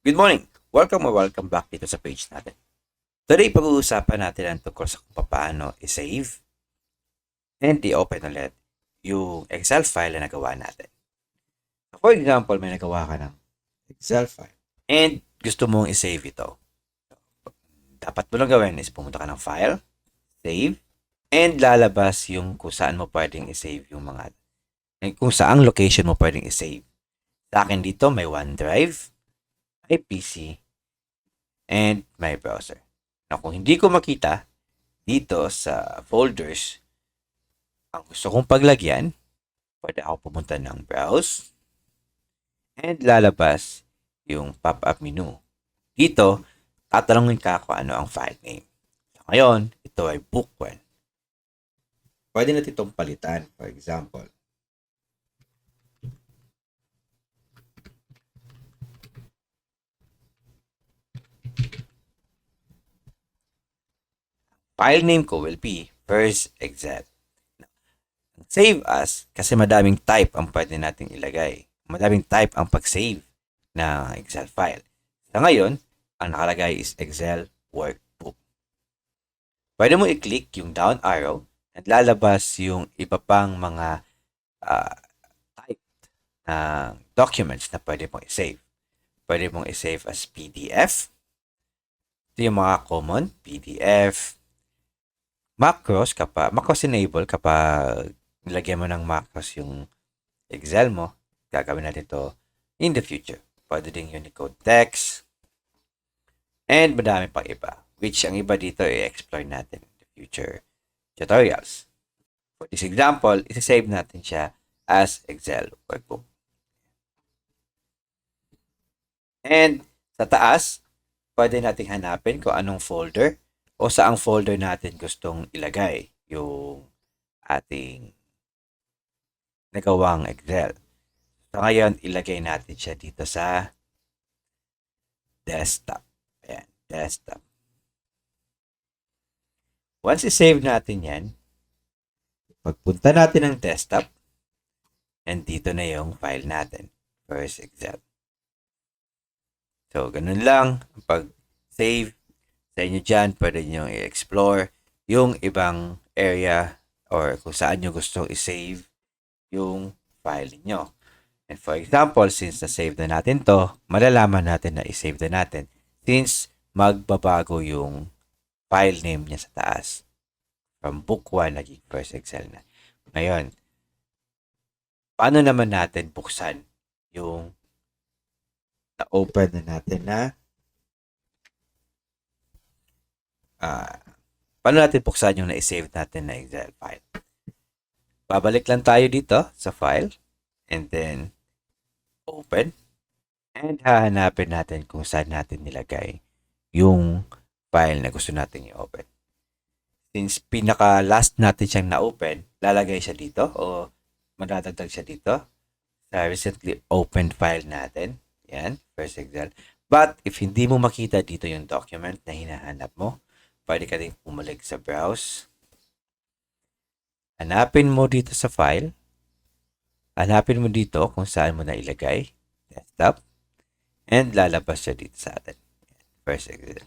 Good morning! Welcome or welcome back dito sa page natin. Today, pag-uusapan natin ang tungkol sa kung paano i-save and i-open ulit yung Excel file na nagawa natin. For example, may nagawa ka ng Excel file and gusto mong i-save ito. Dapat mo lang gawin is pumunta ka ng file, save, and lalabas yung kung saan mo pwedeng i-save yung mga kung saang location mo pwedeng i-save. Sa akin dito, may OneDrive, may PC, and my browser. Na kung hindi ko makita dito sa folders, ang gusto kong paglagyan, pwede ako pumunta ng browse, and lalabas yung pop-up menu. Dito, tatanungin ka kung ano ang file name. So, ngayon, ito ay book1. Pwede natin itong palitan, for example. File name ko will be first Excel. Save as kasi madaming type ang pwede nating ilagay. Madaming type ang pag-save na Excel file. Sa ngayon, ang nakalagay is Excel Workbook. Pwede mo i-click yung down arrow at lalabas yung iba pang mga uh, type na documents na pwede mong i-save. Pwede mong i-save as PDF. Ito yung mga common, PDF, macros kapag macros enable kapag nilagyan mo ng macros yung Excel mo, gagawin natin to in the future. Pwede ding Unicode text and madami pang iba which ang iba dito i-explore natin in the future tutorials. For this example, isi-save natin siya as Excel workbook. And sa taas, pwede nating hanapin kung anong folder o saang folder natin gustong ilagay yung ating nagawang Excel. So ngayon, ilagay natin siya dito sa desktop. Ayan, desktop. Once i-save natin yan, pagpunta natin ng desktop, and dito na yung file natin. First Excel. So, ganun lang. Pag-save, sa inyo dyan, pwede nyo i-explore yung ibang area or kung saan nyo gustong i-save yung file niyo. And for example, since na-save na natin to, malalaman natin na i-save na natin since magbabago yung file name niya sa taas. From book 1, naging first Excel na. Ngayon, paano naman natin buksan yung na-open na natin na uh, paano natin buksan yung na-save natin na Excel file. Babalik lang tayo dito sa file and then open and hahanapin natin kung saan natin nilagay yung file na gusto natin i-open. Since pinaka last natin siyang na-open, lalagay siya dito o madadagdag siya dito sa recently opened file natin. Yan, first Excel. But if hindi mo makita dito yung document na hinahanap mo, pwede ka rin pumalik sa browse. Hanapin mo dito sa file. Hanapin mo dito kung saan mo na ilagay. Desktop. And lalabas siya dito sa atin. First Excel.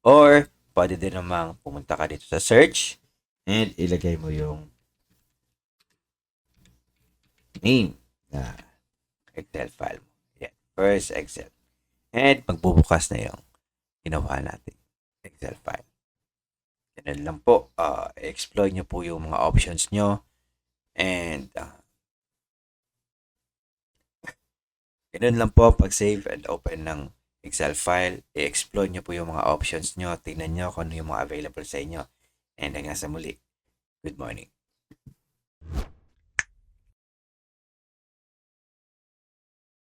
Or, pwede din namang pumunta ka dito sa search and ilagay mo yung name na Excel file mo. Yan. First Excel. And magbubukas na yung ginawa natin Excel file. Ganun lang po. Uh, explore nyo po yung mga options nyo. And uh, ganun lang po pag-save and open ng Excel file. I-explore nyo po yung mga options nyo. Tingnan nyo kung ano yung mga available sa inyo. And hanggang sa muli. Good morning.